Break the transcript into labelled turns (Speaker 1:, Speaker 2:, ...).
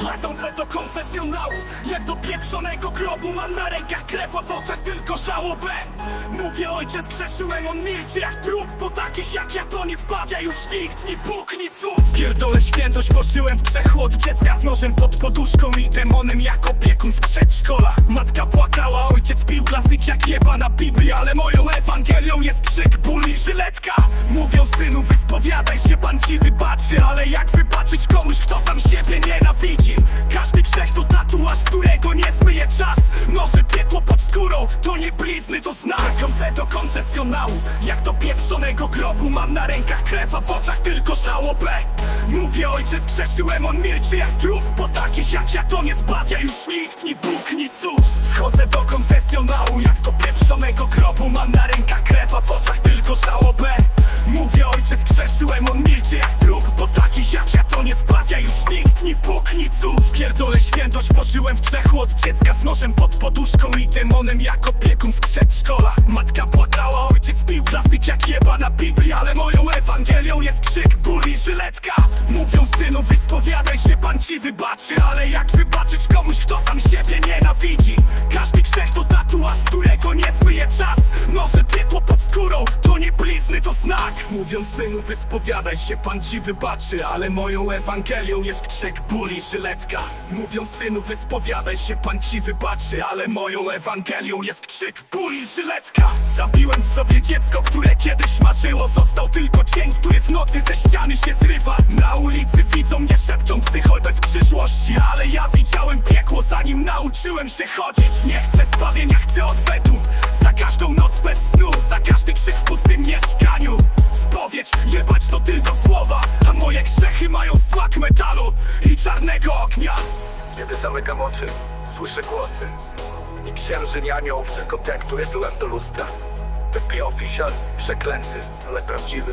Speaker 1: Dążę do konfesjonału Jak do pieprzonego grobu. Mam na rękach krew, a w oczach tylko żałobę. Mówię ojcze, zgrzeszyłem, on milczy jak trup Bo takich jak ja to nie zbawia już nikt Ni Bóg, ni cud. Pierdolę świętość, pożyłem w grzechu od dziecka Z nożem pod poduszką i demonem jak opiekun z przedszkola. Matka płakała, ojciec pił klasyk jak jebana Biblia Ale moją Ewangelią jest krzyk, ból i żyletka. Mówią synu, wyspowiadaj się, Pan ci wybaczy Ale jak wybaczyć komuś, kto sam siebie nienawidzi? Każdy grzech to tatuaż, którego nie zmyje czas. Noże piekło pod skórą, to nie blizny, to znak. Chodzę do konfesjonału, jak do pieprzonego grobu. Mam na rękach krew, a w oczach tylko żałobę Mówię ojcze, zgrzeszyłem, on milczy jak trup. Bo takich jak ja to nie zbawia już nikt, ni Bóg, ni cud. Wchodzę do konfesjonału, jak do pieprzonego grobu. Mam na rękach Bóg, ni cud. Pierdolę świętość, pożyłem w grzechu od dziecka Z nożem pod poduszką i demonem jak opiekun w przedszkola Matka płakała, ojciec pił klasyk jak jebana Biblia Ale moją Ewangelią jest krzyk, ból i żyletka. Mówią synu, wyspowiadaj się, Pan ci wybaczy Ale jak wybaczyć komuś, kto sam siebie nienawidzi? Każdy grzech to tatuaż, którego nie zmyje czas Noże piekło pod skórą, to nie blizny, to znak. Mówią synu, wyspowiadaj się, Pan ci wybaczy Ale moją Ewangelią jest krzyk, ból i żyletka. Mówią synu, wyspowiadaj się, Pan ci wybaczy Ale moją Ewangelią jest krzyk, ból i żyletka. Zabiłem sobie dziecko, które kiedyś marzyło Został tylko cień, który w nocy ze ściany się zrywa. Na ulicy widzą mnie szepczą psychol bez przyszłości Ale ja widziałem zanim nauczyłem się chodzić Nie chcę zbawienia, chcę odwetu. Za każdą noc bez snu, za każdy krzyk w pustym mieszkaniu. Spowiedź, jebać to tylko słowa A moje grzechy mają smak metalu i czarnego ognia.
Speaker 2: Kiedy zamykam oczy, słyszę głosy. I księży nie anioł, tylko ten, który byłem do lustra. Wypiję oficial, przeklęty, ale prawdziwy